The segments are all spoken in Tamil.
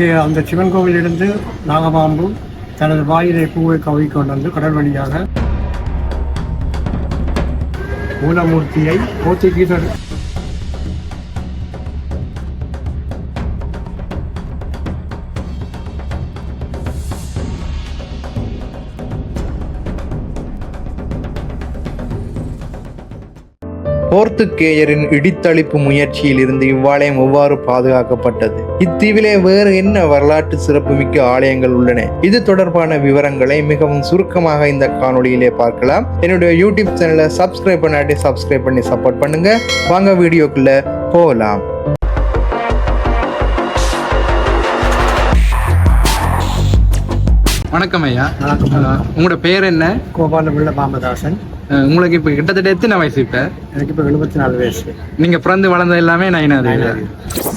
அங்கே அந்த சிவன் கோவிலிருந்து நாகபாம்பு தனது வாயிலை பூவை கவி கொண்டு வந்து கடல் வழியாக மூலமூர்த்தியை போர்த்துகீசர் போர்த்துக்கேயரின் இடித்தளிப்பு முயற்சியில் இருந்து இவ்வாலயம் எவ்வாறு பாதுகாக்கப்பட்டது? இத்தீவிலே வேறு என்ன வரலாற்று சிறப்புமிக்க ஆலயங்கள் உள்ளன? இது தொடர்பான விவரங்களை மிகவும் சுருக்கமாக இந்த காணொளியிலே பார்க்கலாம். என்னுடைய யூடியூப் சேனலை சப்ஸ்கிரைப் பண்ணாட்டி சப்ஸ்கிரைப் பண்ணி சப்போர்ட் பண்ணுங்க. வாங்க வீடியோக்குள்ள போகலாம். வணக்கம் ஐயா. வணக்கம். உங்களோட பேர் என்ன? கோபால பாம்பதாசன். உங்களுக்கு இப்போ கிட்டத்தட்ட எத்தனை வயசு இப்போ? எனக்கு இப்போ எழுபத்தி நாலு வயசு. நீங்க பிறந்து வளர்ந்தது எல்லாமே நைனாதி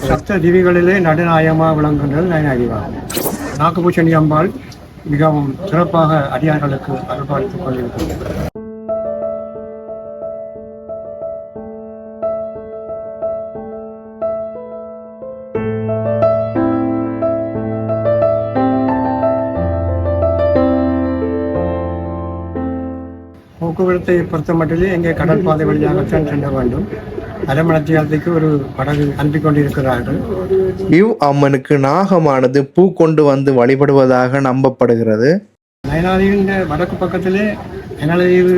சப்த திவிகளிலே நடுநாயகமாக விளங்குகின்றது நயனாதிவாகும் நாகபூஷணி அம்பாள் மிகவும் சிறப்பாக அடியார்களுக்கு அருள்பாலித்துக் கொண்டிருக்கிறது போக்குவரத்தை பொறுத்த மட்டிலே எங்கே கடல் பாதை வழியாகத்தான் செல்ல வேண்டும். அரமணத்தியாலத்துக்கு ஒரு படகு அனுப்பிக் கொண்டிருக்கிறார்கள். இவ் அம்மனுக்கு நாகமானது பூ கொண்டு வந்து வழிபடுவதாக நம்பப்படுகிறது. நயனாதீவின் வடக்கு பக்கத்திலே நயனாதீவு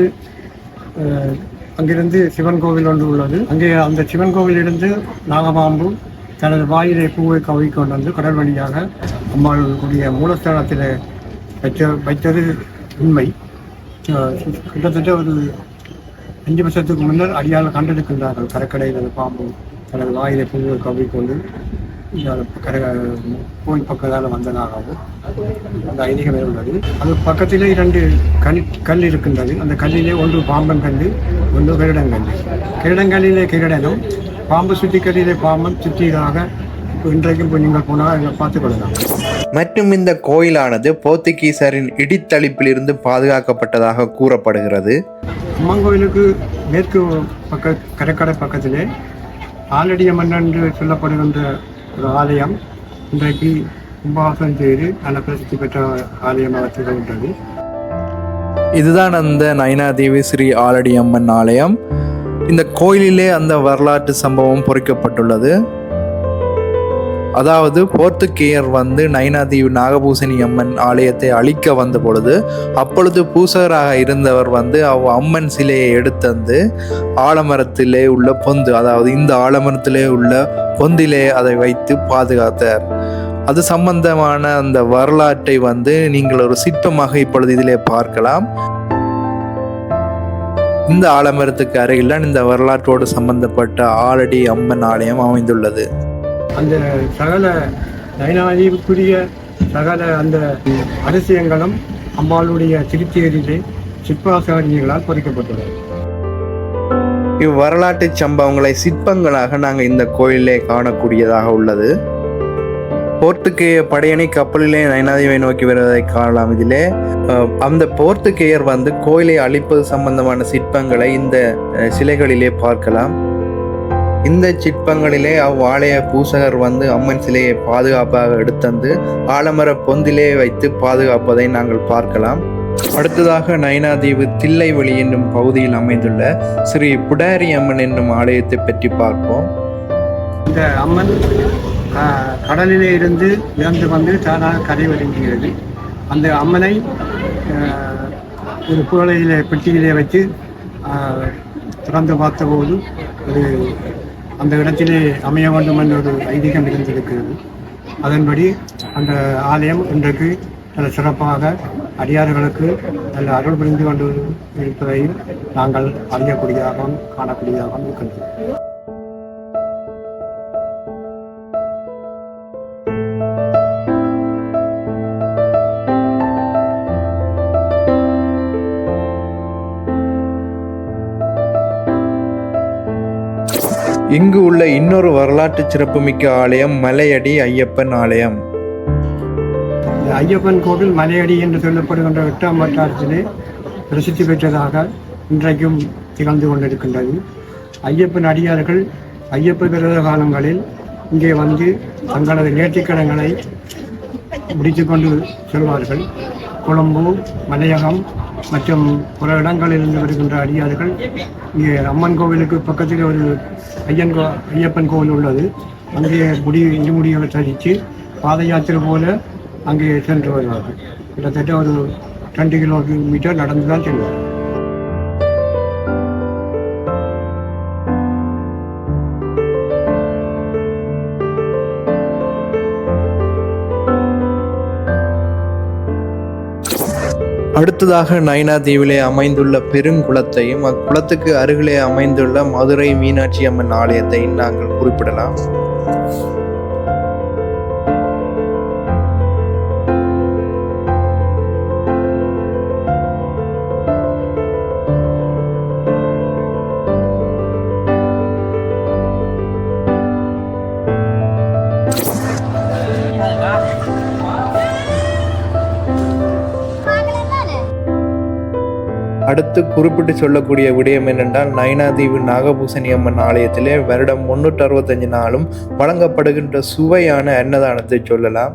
அங்கிருந்து சிவன் கோவில் ஒன்று உள்ளது. அங்கே அந்த சிவன் கோவிலிருந்து நாகபாம்பு தனது வாயிலை பூவை கவி கொண்டு வந்து கடல் வழியாக அம்மாளுடைய மூலஸ்தானத்தில் வைத்த வைத்தது உண்மை. கிட்டத்தட்ட ஒரு அஞ்சு வருஷத்துக்கு முன்னர் அடியால் கண்டெடுக்கின்றார்கள். கடற்கரையில் அந்த பாம்பு தனது வாயிலை பூவை கவிக்கொண்டு கொண்டு கரை கோயில் பக்கத்தால் வந்ததாகவும் அந்த ஐதீகமே உள்ளது அது பக்கத்திலே இரண்டு கல் கல் இருக்கின்றது. அந்த கல்லிலே ஒன்று பாம்பன் கல் ஒன்று கிரடங்கல் கிரடங்கல்லிலே கிரடனும் பாம்பு சுற்றி கல்லிலே பாம்பன் சுற்றியதாக இன்றைக்கும் நீங்கள் போனால் அதை பார்த்துக் கொள்ளலாம். மற்றும் இந்த கோயிலானது போர்த்துகீசரின் இடித்தளிப்பிலிருந்து பாதுகாக்கப்பட்டதாக கூறப்படுகிறது. அம்மன் கோயிலுக்கு மேற்கு பக்க கடற்கரை பக்கத்திலே ஆலடிய மன்னன் என்று சொல்லப்படுகின்ற ஒரு ஆலயம் இன்றைக்கு கும்பாசனம் செய்து நல்ல பிரசித்தி பெற்ற ஆலயமாக திகழ்கின்றது. இதுதான் அந்த நயனாதேவி ஸ்ரீ ஆலடி அம்மன் ஆலயம். இந்த கோயிலிலே அந்த வரலாற்று சம்பவம் பொறிக்கப்பட்டுள்ளது. அதாவது போர்த்துக்கேயர் வந்து நயனாதேவி நாகபூசணி அம்மன் ஆலயத்தை அழிக்க வந்த பொழுது அப்பொழுது பூசகராக இருந்தவர் வந்து அவ் அம்மன் சிலையை எடுத்தந்து ஆலமரத்திலே உள்ள பொந்து அதாவது இந்த ஆலமரத்திலே உள்ள பொந்திலே அதை வைத்து பாதுகாத்தார். அது சம்பந்தமான அந்த வரலாற்றை வந்து நீங்கள் ஒரு சிற்பமாக இப்பொழுது இதிலே பார்க்கலாம். இந்த ஆலமரத்துக்கு அருகில் இந்த வரலாற்றோடு சம்பந்தப்பட்ட ஆலடி அம்மன் ஆலயம் அமைந்துள்ளது. அந்த சகல நயனாதிக்குரிய சகல அந்த அதிசயங்களும் அம்பாளுடைய திருச்சேரியிலே சிற்பாசாரியர்களால் பொறிக்கப்பட்டுள்ளது. இவ்வரலாற்று சம்பவங்களை சிற்பங்களாக நாங்கள் இந்த கோயிலே காணக்கூடியதாக உள்ளது. போர்த்துக்கேய படையணி கப்பலிலே நயனாதிவை நோக்கி வருவதை காணலாம். இதிலே அந்த போர்த்துக்கேயர் வந்து கோயிலை அழிப்பது சம்பந்தமான சிற்பங்களை இந்த சிலைகளிலே பார்க்கலாம். இந்த சிற்பங்களிலே அவ்வாலய பூசகர் வந்து அம்மன் சிலையை பாதுகாப்பாக எடுத்தந்து ஆலமர பொந்திலே வைத்து பாதுகாப்பதை நாங்கள் பார்க்கலாம். அடுத்ததாக நயனாதீவு தில்லைவெளி என்னும் பகுதியில் அமைந்துள்ள ஸ்ரீ புடாரி அம்மன் என்னும் ஆலயத்தை பற்றி பார்ப்போம். இந்த அம்மன் கடலிலே இருந்து இறந்து வந்து தானாக கரை வருகிறது. அந்த அம்மனை ஒரு குவளையிலே பெட்டியிலே வைத்து திறந்து பார்த்தபோது ஒரு அந்த இடத்திலே அமைய வேண்டும் என்ற ஒரு ஐதீகம் இருந்திருக்கிறது. அதன்படி அந்த ஆலயம் இன்றைக்கு நல்ல சிறப்பாக அடியார்களுக்கு நல்ல அருள் புரிந்து கொண்டு இருப்பதையும் நாங்கள் அறியக்கூடியதாகவும் காணக்கூடியதாகவும் இருக்கின்றோம் இங்கு உள்ள இன்னொரு வரலாற்று சிறப்புமிக்க ஆலயம் மலையடி ஐயப்பன் ஆலயம். ஐயப்பன் கோவில் மலையடி என்று சொல்லப்படுகின்ற எட்டாம் வட்டாரத்திலே பிரசித்தி பெற்றதாக இன்றைக்கும் திகழ்ந்து கொண்டிருக்கின்றது. ஐயப்பன் அடியார்கள் ஐயப்ப விரத காலங்களில் இங்கே வந்து தங்களது நேர்த்திக்கடன்களை முடித்துக்கொண்டு செல்வார்கள். கொழும்பு மலையகம் மற்றும் பல இடங்களிலிருந்து வருகின்ற அடியார்கள். இங்கே அம்மன் கோவிலுக்கு பக்கத்தில் ஒரு ஐயன் கோ ஐயப்பன் கோவில் உள்ளது. அங்கே முடி இருமுடியை தரித்து பாத யாத்திரை போல அங்கே சென்று வருவார்கள். கிட்டத்தட்ட ஒரு ரெண்டு கிலோமீட்டர் நடந்து தான் செல்வார்கள். அடுத்ததாக நயனா தீவிலே அமைந்துள்ள பெருங்குளத்தையும் அக்குளத்துக்கு அருகிலே அமைந்துள்ள மதுரை மீனாட்சி அம்மன் ஆலயத்தையும் நாங்கள் குறிப்பிடலாம். அடுத்து குறிப்பிட்டு சொல்லக்கூடிய விடயம் என்னென்றால் நயனாதீவு நாகபூசணி அம்மன் ஆலயத்திலே வருடம் முன்னூற்றி அறுபத்தஞ்சு நாளும் வழங்கப்படுகின்ற சுவையான அன்னதானத்தை சொல்லலாம்.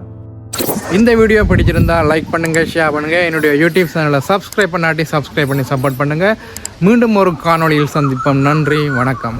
இந்த வீடியோ பிடிச்சிருந்தா லைக் பண்ணுங்க ஷேர் பண்ணுங்க. என்னுடைய யூடியூப் சேனலை சப்ஸ்கிரைப் பண்ணாட்டி சப்ஸ்கிரைப் பண்ணி சப்போர்ட் பண்ணுங்க. மீண்டும் ஒரு காணொளியில் சந்திப்போம். நன்றி வணக்கம்.